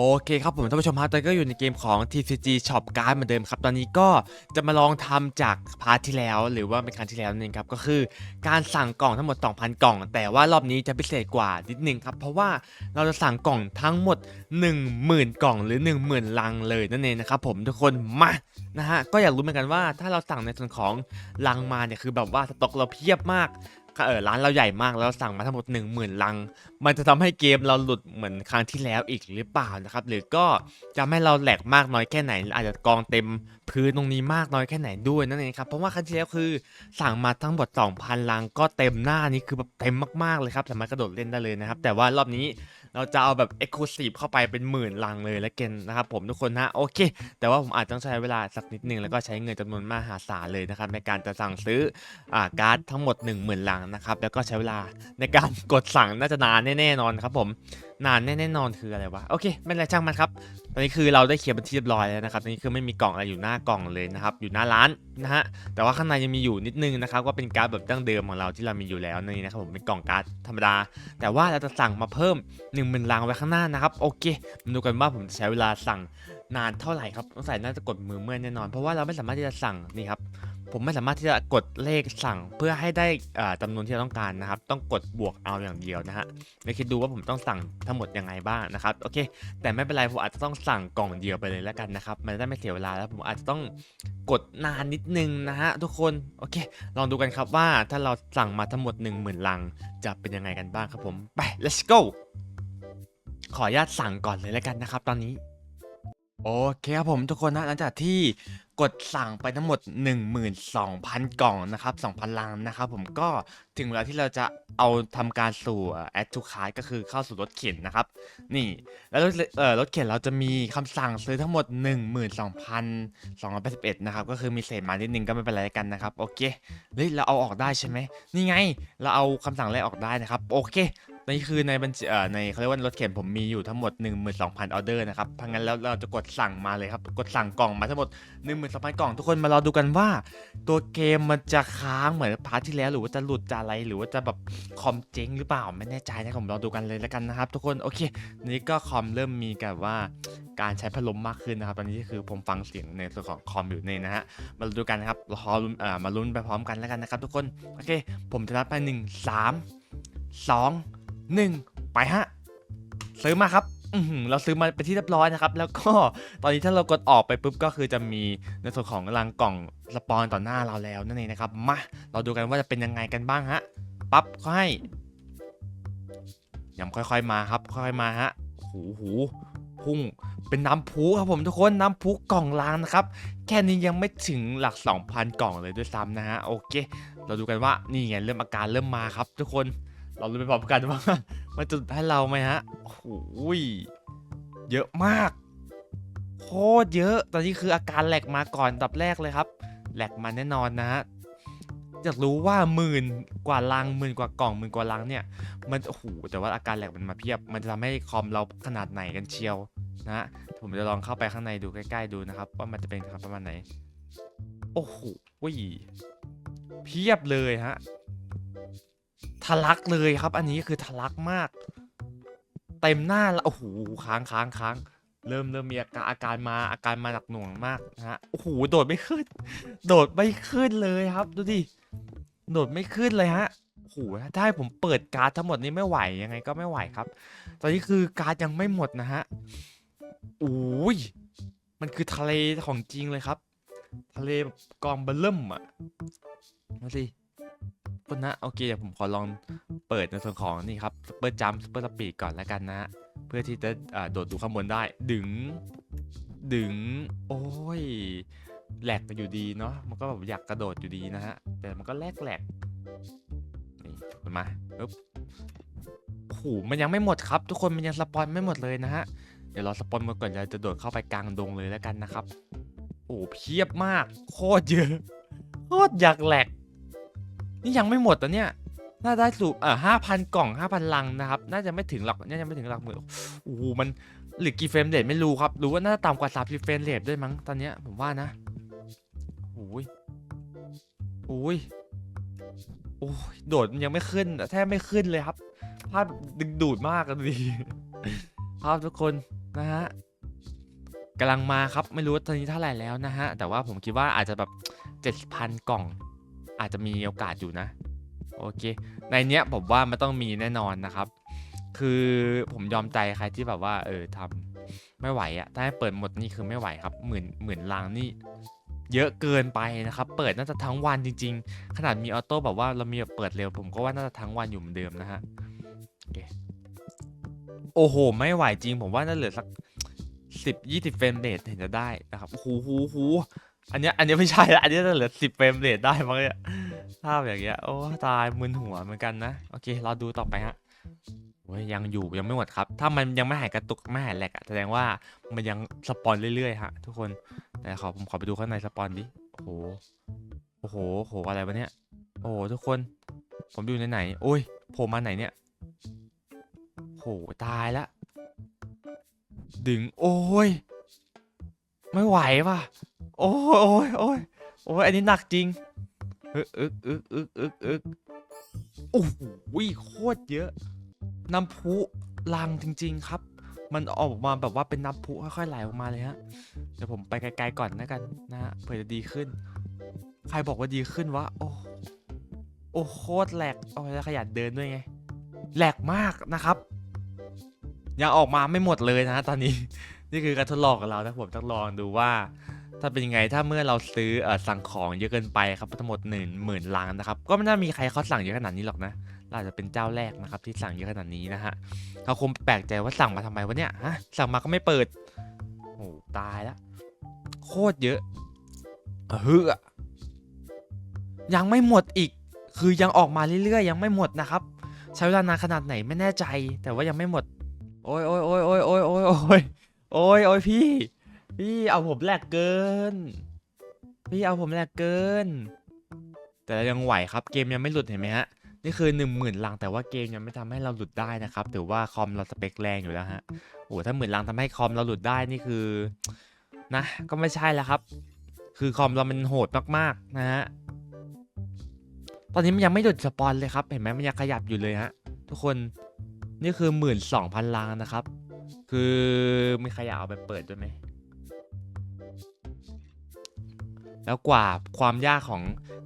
โอเคครับผมท่านผู้ชมฮะตอนนี้ก็อยู่ในเกมของ TCG Shop Card เหมือนเดิมครับ ตอนนี้ก็จะมาลองทำจากพาร์ทที่แล้ว หรือว่าเป็นครั้งที่แล้วนั่นเองครับ ก็คือการสั่งกล่องทั้งหมด 2,000 กล่อง แต่ว่ารอบนี้จะพิเศษกว่านิดนึงครับ เพราะว่าเราจะสั่งกล่องทั้งหมด 10,000 กล่องหรือ 10,000 ลังเลยนั่นเองนะครับผมทุกคนมานะฮะก็อยากรู้เหมือนกันว่าถ้าเราสั่งในส่วนของลังมาเนี่ยคือแบบว่าสต็อกเราเพียบมาก เออร้านเราใหญ่มากแล้วสั่งมาทั้งหมด 10,000 ลัง มันจะทำให้เกมเราหลุดเหมือนครั้งที่แล้วอีกหรือเปล่านะครับ หรือก็จะให้เราแหลกมากน้อยแค่ไหน อาจจะกองเต็มพื้นตรงนี้มากน้อยแค่ไหนด้วยนั่นเองครับ เพราะว่าครั้งที่แล้วคือสั่งมาทั้งหมด 2,000 ลังก็เต็มหน้านี้คือแบบเต็มมากๆเลยครับสามารถกระโดดเล่นได้เลยนะครับ แต่ว่ารอบนี้เราจะเอาแบบ Exclusive เข้าไปเป็นหมื่นลังเลยและเกันนะครับผมทุกคนนะโอเค แต่ว่าผมอาจต้องใช้เวลาสักนิดนึงแล้วก็ใช้เงินจำนวนมหาศาลเลยนะครับในการจะสั่งซื้ออ่าการ์ดทั้งหมด 10,000ลังนะครับแล้วก็ใช้เวลาในการกดสั่งน่าจะนานแน่ๆนอนครับผม นานแน่นอนคืออะไรวะโอเคไม่เป็นไรช่างมันครับตอนนี้คือเราได้เคลียร์เป็นที่เรียบร้อยแล้วนะครับตอนนี้คือไม่มีกล่องอะไรอยู่หน้ากล่องเลยนะครับอยู่หน้าร้านนะฮะแต่ว่าข้างในยังมีอยู่นิดนึงนะครับก็เป็นการ์ดแบบดั้งเดิมของเราที่เรามีอยู่แล้วนี่นะครับผมเป็นกล่องการ์ดธรรมดา แต่ว่าเราจะสั่งมาเพิ่ม1นึ่งหมื่นลังไว้ข้างหน้านะครับโอเคมาดูกันว่าผมจะใช้เวลาสั่ง นานเท่าไหร่ครับต้องใส่น่าจะกดมือเมื่อยแน่นอน เพราะว่าเราไม่สามารถที่จะสั่งนี่ครับผมไม่สามารถที่จะกดเลขสั่งเพื่อให้ได้อ่าจำนวนที่เราต้องการนะครับ ต้องกดบวกเอาอย่างเดียวนะฮะแล้วคิดดูว่าผมต้องสั่งทั้งหมดยังไงบ้างนะครับโอเค แต่ไม่เป็นไรผมอาจจะต้องสั่งกล่องเดียวไปเลยแล้วกันนะครับ มันจะได้ไม่เสียเวลาแล้วผมอาจจะต้องกดนานนิดนึงนะฮะทุกคนโอเค ลองดูกันครับว่าถ้าเราสั่งมาทั้งหมด 1 0,000 ลัง จะเป็นยังไงกันบ้างครับผมไป let's go ขออนุญาตสั่งก่อนเลยแล้วกันนะครับ ตอนนี้ โอเคครับผมทุกคนนะหลังจากที่กดสั่งไปทั้งหมด 12,000 กล่องนะครับ 2,000 ลังนะครับผมก็ ถึงเวลาที่เราจะเอาทำการสู่แอดทูคาร์ก็คือเข้าสู่รถเข็นนะครับ นี่แล้วรถเอ่อรถเข็นเราจะมีคำสั่งซื้อทั้งหมด 12,281นะครับก็คือมีเศษมานิดนึงก็ไม่เป็นไรกันนะครับโอเคเฮ้ยเราเอาออกได้ใช่ไหมนี่ไง เราเอาคำสั่งแรกออกได้นะครับโอเคนี่คือในบัญชีเอ่อในเขาเรียกว่ารถเข็นผมมีอยู่ทั้งหมด 12,000ออเดอร์นะครับเพราะงั้นแล้วเราจะกดสั่งมาเลยครับกดสั่งกล่องมาทั้งหมด 12,000 กล่อง ทุกคนมารอดูกันว่า ตัวเกมมันจะค้างเหมือนพาร์ทที่แล้วหรือว่าจะหลุดจะอะไรไรหรือว่าจะแบบคอมเจ๊งหรือเปล่าไม่แน่ใจนะผมรอดูกันเลยแล้วกันนะครับทุกคนโอเคนี่ก็คอมเริ่มมีกับว่าการใช้พัดลมมากขึ้นนะครับตอนนี้คือผมฟังเสียงในส่วนของคอมอยู่นี่นะฮะมาดูกันนะครับรอลุ้นเอ่อมาลุ้นไปพร้อมกันแล้วกันนะครับทุกคนโอเค ผมจะนับไปหนึ่งสามสองหนึ่งไปฮะซื้อมาครับ เราซื้อมาเป็นที่เรียบร้อยนะครับ แล้วก็ตอนนี้ถ้าเรากดออกไปปุ๊บก็คือจะมีในส่วนของรังกล่องสปอนต่อหน้าเราแล้วนั่นเองนะครับ มาเราดูกันว่าจะเป็นยังไงกันบ้างฮะ ปั๊บเขาให้ยังค่อยๆมาครับ ค่อยๆมาฮะ หูหูพุ่งเป็นน้ำพุครับผมทุกคนน้ำพุกล่องล้างนะครับ แค่นี้ยังไม่ถึงหลัก 2,000 กล่องเลยด้วยซ้ำนะฮะ โอเค เราดูกันว่านี่ไงเริ่มอาการเริ่มมาครับ ทุกคนเรารู้ไปพร้อมกันว่า มันจะให้เราไหมฮะโอ้โหยเยอะมาก โคตรเยอะ ตอนนี้คืออาการแหลกมาก่อนดับแรกเลยครับ แหลกมาแน่นอนนะฮะ อยากรู้ว่าหมื่นกว่าลังหมื่นกว่ากล่องหมื่นกว่าลังเนี่ย มันโอ้โห แต่ว่าอาการแหลกมันมาเพียบ มันจะทำให้คอมเราขนาดไหนกันเชียวนะฮะ ผมจะลองเข้าไปข้างในดูใกล้ๆดูนะครับ ว่ามันจะเป็นประมาณไหน โอ้โหวิเพียบเลยฮะ ทะลักเลยครับ อันนี้คือทะลักมาก เต็มหน้าแล้วโอ้โหค้างค้างค้างเริ่มเริ่มมีอาการอาการมาอาการมาหนักหน่วงมากนะฮะโอ้โหโดดไม่ขึ้น โดดไม่ขึ้นเลยครับ ดูดิโดดไม่ขึ้นเลยฮะโอ้โหถ้าให้ผมเปิดการ์ดทั้งหมดนี้ไม่ไหวยังไงก็ไม่ไหวครับ ตอนนี้คือการ์ดยังไม่หมดนะฮะโอ้ยมันคือทะเลของจริงเลยครับ ทะเลแบบกองเบลเริ่มอะมาสิ คนนะโอเคเดี๋ยวผมขอลองเปิดในส่วนของนี่ครับซุปเปอร์จัมซุปเปอร์สปีดก่อนแล้วกันนะฮะเพื่อที่จะอ่าโดดดูข้างบนได้ ดึง ดึง โอ้ยแหลกกันอยู่ดีเนาะมันก็แบบอยากกระโดดอยู่ดีนะฮะ แต่มันก็แลกแหลกนี่กดมาปึ๊บโอ้โหมันยังไม่หมดครับ ทุกคนมันยังสปอนไม่หมดเลยนะฮะเดี๋ยวรอสปอนมดก่อนเราจะโดดเข้าไปกลางดงเลยแล้วกันนะครับ โอ้เพียบมาก โคตรเยอะโคตรอยากแหลก นี่ยังไม่หมดอะเนี่ยน่าได้สูบอ่าห้าพันกล่องห้าพันลังนะครับ น่าจะไม่ถึงหลักน่าจะไม่ถึงหลักหมื่นโอ้โหมันหรือกี่เฟรมเรทไม่รู้ครับ รู้ว่าน่าจะต่ำกว่า30เฟรมเรทด้วยมั้งตอนเนี้ยผมว่านะโอ้ยโอ้ยโอ้ยโดดมันยังไม่ขึ้นแทบไม่ขึ้นเลยครับภาพดึงดูดมากอะดูดิภาพทุกคนนะฮะกำลังมาครับไม่รู้ว่าตอนนี้เท่าไหร่แล้วนะฮะแต่ว่าผมคิดว่าอาจจะแบบเจ็ดพันกล่อง อาจจะมีโอกาสอยู่นะ โอเค ในเนี้ยผมว่ามันต้องมีแน่นอนนะครับ คือผมยอมใจใครที่แบบว่า เออทำไม่ไหวอะถ้าให้เปิดหมดนี่คือไม่ไหวครับหมื่นหมื่นลังนี่เยอะเกินไปนะครับ เปิดน่าจะทั้งวันจริง ๆ ขนาดมีออโต้แบบว่าเรามีแบบเปิดเร็ว ผมก็ว่าน่าจะทั้งวันอยู่เหมือนเดิมนะฮะโอเคโอ้โห ไม่ไหวจริง ผมว่าน่าเหลือสักสิบยี่สิบเฟรมเรทเห็นจะได้นะครับหูหูหู อันเนี้ยอันเนี้ยไม่ใช่ละอันเนี้ยจะเหลือสิบเฟรมเรทได้มั้งเนี่ยภาพอย่างเงี้ยโอ้ตายมึนหัวเหมือนกันนะโอเคเราดูต่อไปฮะโอ้ยยังอยู่ยังไม่หมดครับ ถ้ามันยังไม่หายกระตุกไม่หายแหลกอะแสดงว่ามันยังสปอนเรื่อยๆฮะทุกคนแต่ขอผมขอไปดูข้างในสปอนดิโอ้โหโอ้โหโอ้โหอะไรวะเนี่ยโอ้โหทุกคน ผมดูในไหนโอ้ยโผล่มาไหนเนี่ยโหตายละดึงโอ้ย ไม่ไหวว่ะ โอ้ยโอ้ยโอ้ยโอ้ยอันนี้หนักจริงอึกอึกอึกอึกอึกอึกโอ้โหโคตรเยอะ น้ำพุลังจริง ๆ ครับ มันออกมาแบบว่าเป็นน้ำพุค่อยๆไหลออกมาเลยฮะ เดี๋ยวผมไปไกลๆก่อนนะกันนะฮะ เผื่อจะดีขึ้น ใครบอกว่าดีขึ้นวะ โอ้โอ้โคตรแหลกโอ้ยแล้วขยันเดินด้วยไง แหลกมากนะครับ ยังออกมาไม่หมดเลยนะฮะตอนนี้ นี่คือการทดลองของเรานะผมต้องลองดูว่า ถ้าเป็นยังไงถ้าเมื่อเราซื้ออสั่งของเยอะเกินไปครับทั้งหมดหนึ่งหมื่นลังนะครับ ก็ไม่น่ามีใครเขาสั่งเยอะขนาดนี้หรอกนะเราอาจจะเป็นเจ้าแรกนะครับที่สั่งเยอะขนาดนี้นะฮะเขาคงแปลกใจว่าสั่งมาทำไมวะเนี่ยฮะสั่งมาก็ไม่เปิดโอ้ตายแล้วโคตรเยอะเฮ้อยังไม่หมดอีก คือยังออกมาเรื่อยๆ ยังไม่หมดนะครับ ใช้เวลานานขนาดไหนไม่แน่ใจ แต่ว่ายังไม่หมด โอ้ยโอ้ยโอ้ยโอ้ยโอ้ยโอ้ย โอ้ยโอ้ยพี่ พี่เอาผมแหลกเกิน พี่เอาผมแหลกเกิน แต่ยังไหวครับเกมยังไม่หลุดเห็นไหมฮะนี่คือหนึ่งหมื่นลังแต่ว่าเกมยังไม่ทำให้เราหลุดได้นะครับถือว่าคอมเราสเปคแรงอยู่แล้วฮะโอ้โหถ้าหมื่นลังทำให้คอมเราหลุดได้นี่คือนะก็ไม่ใช่แล้วครับ คือคอมเรามันโหดมากๆนะฮะตอนนี้มันยังไม่หลุดสปอนเลยครับเห็นไหมมันยังขยับอยู่เลยฮะทุกคนนี่คือหมื่นสองพันลังนะครับ คือมีใครอยากเอาไปเปิดด้วยไหม แล้วกว่าความยากของ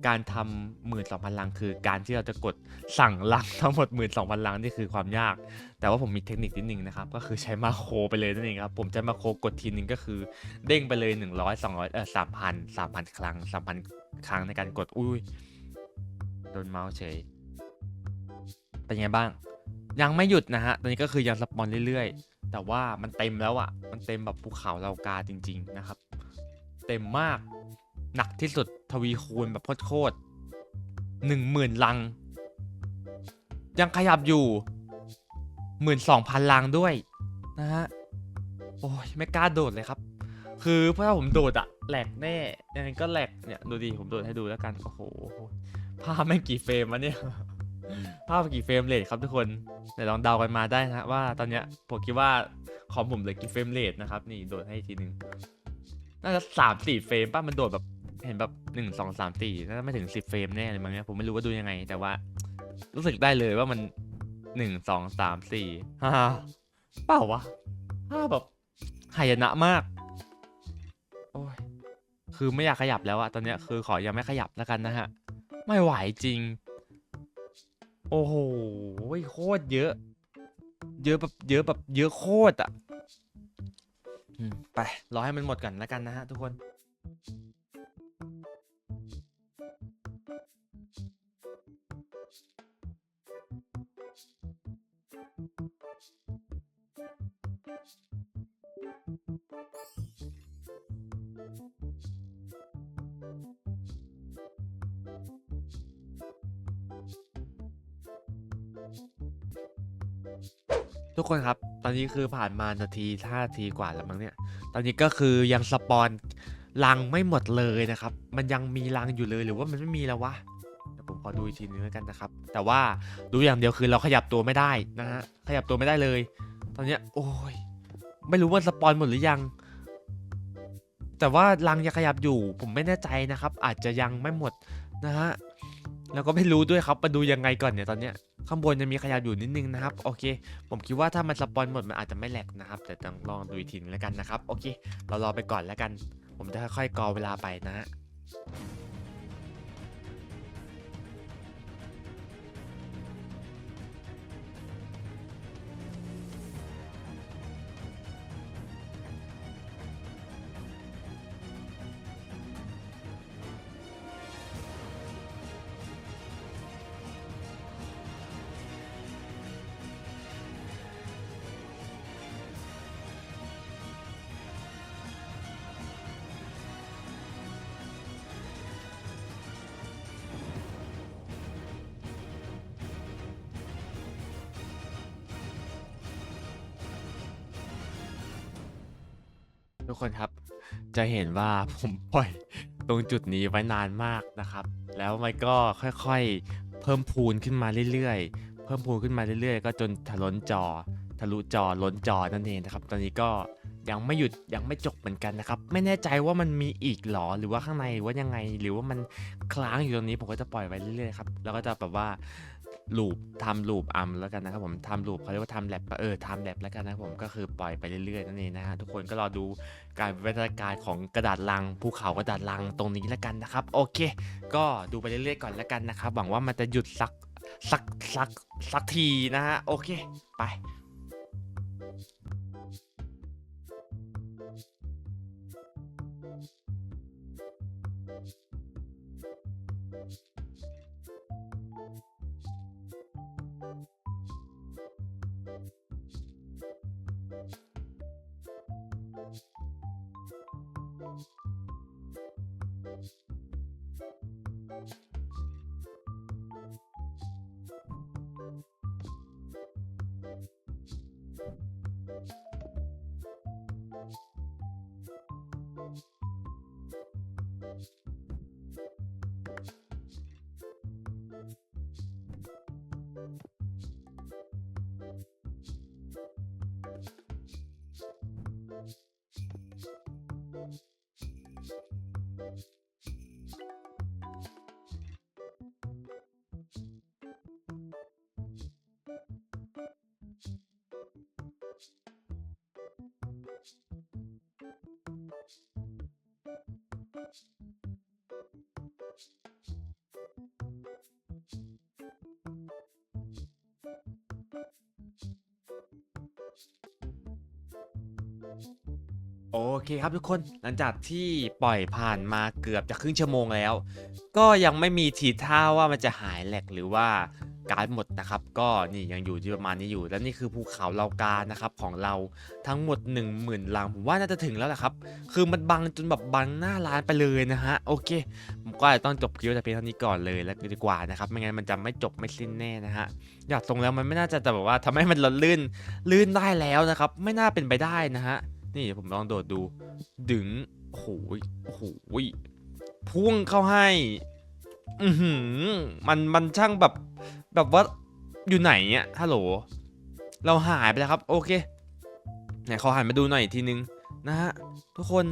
การทำหมื่นสองพันลัง คือการที่เราจะกดสั่งลังทั้งหมดหมื่นสองพันลังนี่คือความยาก แต่ว่าผมมีเทคนิคนิดนึงนะครับ ก็คือใช้มาโครไปเลยนั่นเองครับ ผมใช้มาโครกดทีนึงก็คือ เด้งไปเลย100 200เออ3,000 3,000ครั้ง3,000ครั้งในการกดอุ้ยโดนเมาส์เฉยเป็นไงบ้าง ยังไม่หยุดนะฮะ ตอนนี้ก็คือยังสปอนเรื่อยๆ แต่ว่ามันเต็มแล้วอะ่ะ มันเต็มแบบภูเขาเลากาจริง ๆนะครับ เต็มมาก หนักที่สุดทวีคูณแบบโคตรๆหนึ่งหมื่นลัง ยังขยับอยู่หมื่นสองพันลังด้วยนะฮะ โอ้ยไม่กล้าโดดเลยครับ คือเพราะถ้าผมโดดอะแหลกแน่ ยังไงก็แหลกเนี่ย ดูดิ ผมโดดให้ดูแล้วกัน โอ้โห ภาพไม่งกี่เฟรมวะเนี่ย ภาพกี่เฟรมเรทครับทุกคนเดี๋ยวลองเดากันมาได้นะว่าตอนเนี้ยผมคิดว่าคอมผมเหลือกี่เฟรมเรทนะครับนี่โดดให้ทีหนึ่งน่าจะสามสี่เฟรมป่ะมันโดดแบบเห็นแบบหนึ่งสองสามสี่น่าจะไม่ถึงสิบเฟรมแน่เลยมั้งเนี่ยผมไม่รู้ว่าดูยังไง แต่ว่า รู้สึกได้เลยว่ามันหนึ่งสองสามสี่ห้าเปล่าวะห้าแบบหายนะมากโอ้ยคือไม่อยากขยับแล้วอะตอนเนี้ยคือขอยังไม่ขยับแล้วกันนะฮะ ไม่ไหวจริง โอ้โหโคตรเยอะ เยอะแบบเยอะแบบเยอะโคตรอะไป รอให้มันหมดก่อนแล้วกันนะฮะทุกคน ทุกคนครับ ตอนนี้คือผ่านมานาทีห้าทีกว่าแล้วมั้งเนี่ย ตอนนี้ก็คือยังสปอนลังไม่หมดเลยนะครับ มันยังมีลังอยู่เลยหรือว่ามันไม่มีแล้ววะผมขอดูอีกทีนึงแล้วกันนะครับ แต่ว่าดูอย่างเดียวคือเราขยับตัวไม่ได้นะฮะ ขยับตัวไม่ได้เลย ตอนเนี้ยโอ้ย ไม่รู้ว่าสปอนหมดหรือยัง แต่ว่าลังยังขยับอยู่ ผมไม่แน่ใจนะครับ อาจจะยังไม่หมดนะฮะ แล้วก็ไม่รู้ด้วยครับมาดูยังไงก่อนเนี่ยตอนเนี้ย ข้างบนยังมีขยับอยู่นิดนึงนะครับโอเค ผมคิดว่าถ้ามันสปอนหมดมันอาจจะไม่แหลกนะครับ แต่ต้องลองดูอีกทีนึงแล้วกันนะครับโอเค เรารอไปก่อนแล้วกัน ผมจะค่อยๆกรอเวลาไปนะฮะ ทุกคนครับ จะเห็นว่าผมปล่อยตรงจุดนี้ไว้นานมากนะครับ แล้วมันก็ค่อยๆ เพิ่มพูนขึ้นมาเรื่อยๆ เพิ่มพูนขึ้นมาเรื่อยๆ ก็จนทะล้นจอ ทะลุจอล้นจอนั่นเองนะครับ ตอนนี้ก็ยังไม่หยุดยังไม่จบเหมือนกันนะครับ ไม่แน่ใจว่ามันมีอีกหรอหรือว่าข้างในว่ายังไง หรือว่ามันคล้างอยู่ตรงนี้ผมก็จะปล่อยไว้เรื่อยๆครับแล้วก็จะแบบว่า ลูปทำลูปอัมแล้วกันนะครับผมทำลูปเขาเรียกว่าทำแลบเออทำแลบแล้วกันนะครับผมก็คือปล่อยไปเรื่อยๆนั่นเองนะฮะทุกคนก็รอดูการวิวัฒนาการของกระดาษลังภูเขากระดาษลังตรงนี้แล้วกันนะครับโอเค ก็ดูไปเรื่อยๆก่อนแล้วกันนะครับหวังว่ามันจะหยุดสักสักสักสักทีนะฮะโอเค ไป โอเคครับทุกคนหลังจากที่ปล่อยผ่านมาเกือบจะครึ่งชั่วโมงแล้ว ก็ยังไม่มีทีท่าว่ามันจะหายแหลกหรือว่าการหมดนะครับ ก็นี่ยังอยู่ที่ประมาณนี้อยู่ แล้วนี่คือภูเขาเลากานะครับของเราทั้งหมด 1 0,000ลังผมว่าน่าจะถึงแล้วแหละครับ คือมันบังจนแบบบังหน้าร้านไปเลยนะฮะโอเค ก็อาจจะต้องจบคลิปแต่เพียงเท่านี้ก่อนเลยแล้วดีกว่านะครับไม่งั้นมันจะไม่จบไม่สิ้นแน่นะฮะอยากตรงแล้วมันไม่น่าจะแต่แบบว่าทำให้มันลื่นลื่นได้แล้วนะครับ ไม่น่าเป็นไปได้นะฮะนี่ผมลองโดดดู ดึงโอ้โหยโอ้โหยพุ่งเข้าให้ อือหือมันมันช่างแบบแบบว่าอยู่ไหนเนี่ยฮัลโหล เราหายไปแล้วครับ โอเคไหนขอหันมาดูหน่อยอีกทีนึงนะฮะทุกคน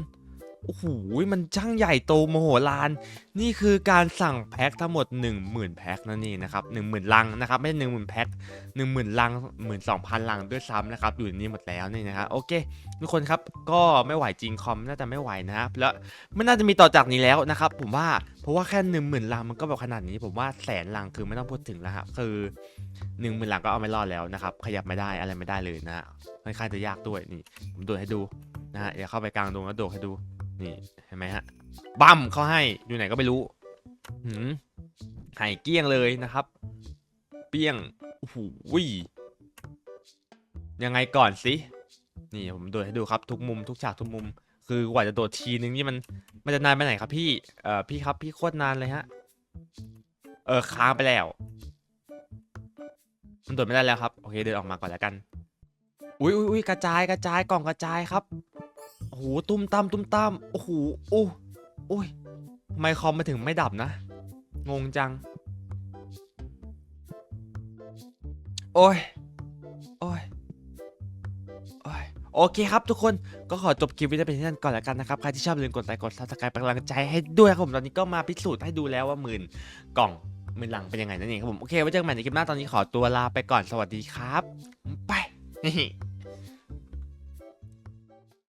โอ้โหมันช่างใหญ่โตโมโหลาน นี่คือการสั่งแพ็คทั้งหมด 10,000 แพ็คนั่นเองนะครับ10,000 ลังนะครับ ไม่ใช่10,000แพ็ค10,000ลัง12,000ลังด้วยซ้ำนะครับ อยู่ในนี้หมดแล้วนี่นะครับโอเค ทุกคนครับก็ไม่ไหวจริงคอมน่าจะไม่ไหวนะครับแล้วไม่น่าจะมีต่อจากนี้แล้วนะครับ ผมว่าเพราะว่าแค่หนึ่งหมื่นลังมันก็แบบขนาดนี้ ผมว่าแสนลังคือไม่ต้องพูดถึงแล้วครับคือหนึ่งหมื่นลังก็เอาไม่รอดแล้วนะครับขยับไม่ได้อะไรไม่ได้เลยนะฮะค่อนข้างจะยากด้วยนี่ผมโดดให้ดูนะฮะอย่าเข้าไปกลางดงแล้วโดดให้ดู นี่เห็นไหมฮะบั้มเขาให้อยู่ไหนก็ไม่รู้หืมหายเกี้ยงเลยนะครับ เปี้ยงโอ้โหยังไงก่อนสินี่ผมโดดให้ดูครับทุกมุมทุกฉากทุกมุม คือกว่าจะโดดทีนึงนี่มันมันจะนานไปไหนครับพี่เอ่อพี่ครับพี่โคตรนานเลยฮะเออค้างไปแล้ว มันโดดไม่ได้แล้วครับโอเคเดินออกมาก่อนแล้วกันอุ้ยอุ้ยอุ้ยกระจายกระจายกล่องกระจายครับ หตุ้มตามตุ้มตามโอ้โหโอ้โอ้ยไมคอมมาถึงไม่ดับนะ งงจัง โอ้ยโอ้ยโอ้ยโอเคครับทุกคนก็ขอจบคลิปไว้แต่เพียงเท่นั้นก่อนแล้วกันนะครับ ใครที่ชอบลืมกดไลค์กดซับสไครป์เป็นกำลังใจให้ด้วยครับผมตอนนี้ก็มาพิสูจน์ให้ดูแล้วว่าหมื่นกล่องหมือหลังเป็นยังไงนั่นเองครับผมโอเคไว้เจอกันใหม่ในคลิปหน้าตอนนี้ขอตัวลาไปก่อนสวัสดีครับ ไป